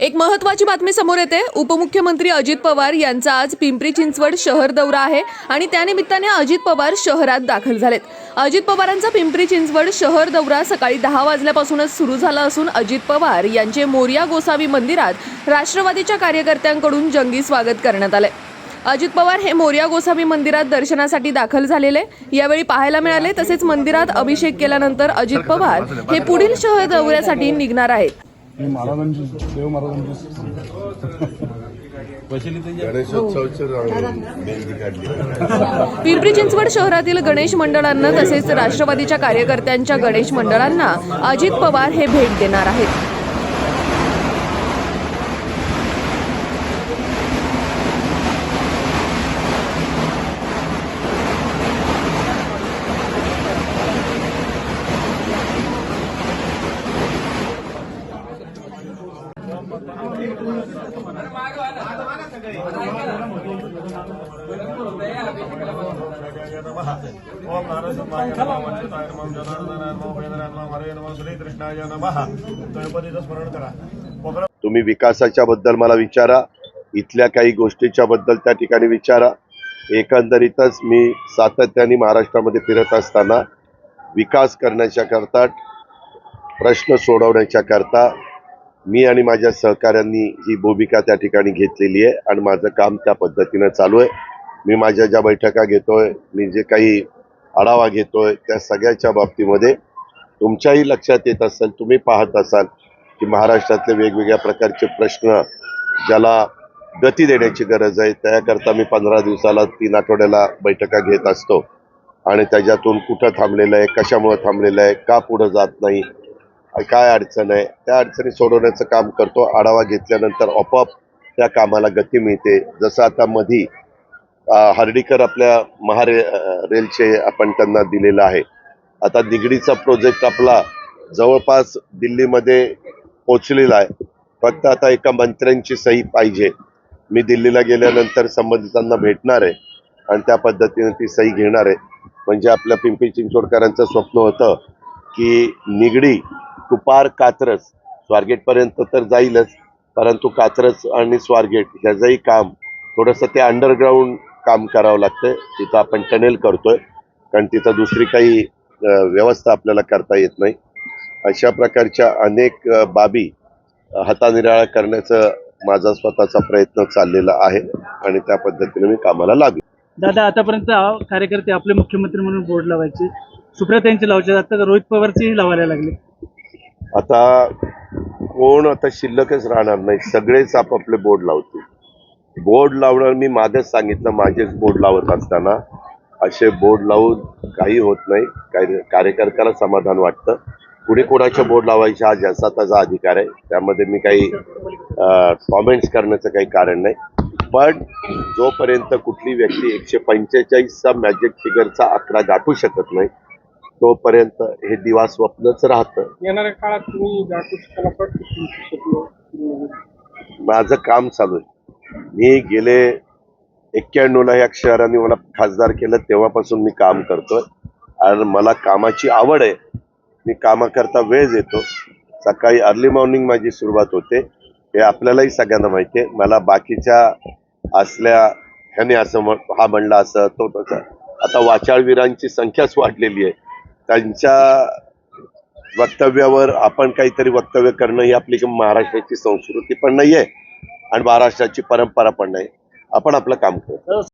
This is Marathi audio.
एक महत्वाची बातमी समोर येते. उपमुख्यमंत्री अजित पवार यांचा आज पिंपरी चिंचवड शहर दौरा आहे आणि त्यानिमित्ताने अजित पवार शहरात दाखल झालेत. अजित पवारांचा पिंपरी चिंचवड शहर दौरा सकाळी दहा वाजल्यापासूनच सुरू झाला असून अजित पवार यांचे मोरिया गोसावी मंदिरात राष्ट्रवादीच्या कार्यकर्त्यांकडून जंगी स्वागत करण्यात आले अजित पवार हे मोर्या गोसावी मंदिरात दर्शनासाठी दाखल झालेले. यावेळी पाहायला मिळाले तसेच मंदिरात अभिषेक केल्यानंतर अजित पवार हे पुढील शहर दौऱ्यासाठी निघणार आहेत. हे महाराजांची देव महाराजांची. पिंपरी चिंचवड शहरातील गणेश मंडळांना तसेच राष्ट्रवादीच्या कार्यकर्त्यांच्या गणेश मंडळांना अजित पवार हे भेट देणार आहेत. ओम स्मरण करा तुम्ही विकासाच्या बद्दल मला विचारा इथल्या काही गोष्टीच्या बद्दल त्या ठिकाणी विचारा. एकंदरीतच मी सातत्याने महाराष्ट्रामध्ये फिरत असताना विकास करण्याच्या करता प्रश्न सोडवण्याच्या करता मी आणि माझ्या सहकाऱ्यांनी ही भूमिका त्या ठिकाणी घेतलेली आहे आणि माझं काम त्या पद्धतीनं चालू आहे. मी माझ्या ज्या बैठका घेतोय मी जे काही आढावा घेतोय त्या सगळ्याच्या बाबतीमध्ये तुमच्याही लक्षात येत असेल तुम्ही पाहत असाल की महाराष्ट्रातले वेगवेगळ्या प्रकारचे प्रश्न ज्याला गती देण्याची गरज आहे त्याकरता मी पंधरा दिवसाला तीन आठवड्याला बैठका घेत असतो. आणि त्याच्यातून कुठं थांबलेलं आहे कशामुळं थांबलेलं आहे का पुढं जात नाही काय अडचण आहे? त्या अडचणी सोडवण्याचं काम करतो. आढावा घेतल्यानंतर आपोआप त्या कामाला गती मिळते. जसं आता मधी हर्डीकर आपल्या महारे रेलचे आपण त्यांना दिलेलं आहे. आता निगडीचा प्रोजेक्ट आपला जवळपास दिल्लीमध्ये पोचलेला आहे. फक्त आता एका मंत्र्यांची सही पाहिजे. मी दिल्लीला गेल्यानंतर संबंधितांना भेटणार आहे. आणि त्या पद्धतीने ती सही घेणार आहे. म्हणजे आपल्या पिंपरी चिंचवडकरांचं स्वप्न होतं की निगडी तुपार कात्रज. स्वारगेटपर्यंत तर जाईलच परंतु कात्रज आणि स्वारगेट ह्याचंही काम थोडंसं ते अंडरग्राऊंड काम करावं लागतंय. तिथं आपण टनेल करतोय कारण तिथं दुसरी काही व्यवस्था आपल्याला करता येत नाही. अशा प्रकारच्या अनेक बाबी हातानिराळा करण्याचं माझा स्वतःचा प्रयत्न चाललेला आहे आणि त्या पद्धतीने मी कामाला लागलो. दादा आतापर्यंत कार्यकर्ते आपले मुख्यमंत्री म्हणून बोर्ड लावायचे. सुप्रिया त्यांचे लावायचे आता रोहित पवारचेही लावायला लागले. आता कोण आता शिल्लकच राहणार नाही. सगळेच आपापले बोर्ड लावतील. बोर्ड लावणार मी मागच सांगितलं. माझेच बोर्ड लावत असताना असे बोर्ड लावून काही होत नाही. काही कार्यकर्त्याला समाधान वाटतं. पुढे कोणाचे बोर्ड लावायचे हा ज्याचा त्याचा अधिकार आहे. त्यामध्ये मी काही कॉमेंट्स करण्याचं काही कारण नाही. पण जोपर्यंत कुठली व्यक्ती एकशे पंचेचाळीसचा मॅजिक फिगरचा आकडा गाठू शकत नाही तोपर्यंत हे दिवा स्वप्नच राहतं. येणाऱ्या काळात तुम्ही? माझं काम चालू आहे. मी गेले एक्क्याण्णवला या शहराने मला खासदार केलं तेव्हापासून मी काम करतोय. आणि मला कामाची आवड आहे. मी कामाकरता वेळ देतो. सकाळी अर्ली मॉर्निंग माझी सुरुवात होते. हे आपल्यालाही सगळ्यांना माहिती आहे. मला बाकीच्या असल्या ह्याने असं हा म्हणला असं तो तसं. आता वाचाळवीरांची संख्याच वाढलेली आहे. त्यांच्या वक्तव्यावर आपण काहीतरी वक्तव्य करणं ही आपली महाराष्ट्राची संस्कृती पण नाहीये आणि महाराष्ट्राची परंपरा पण नाही. आपण आपलं काम करतो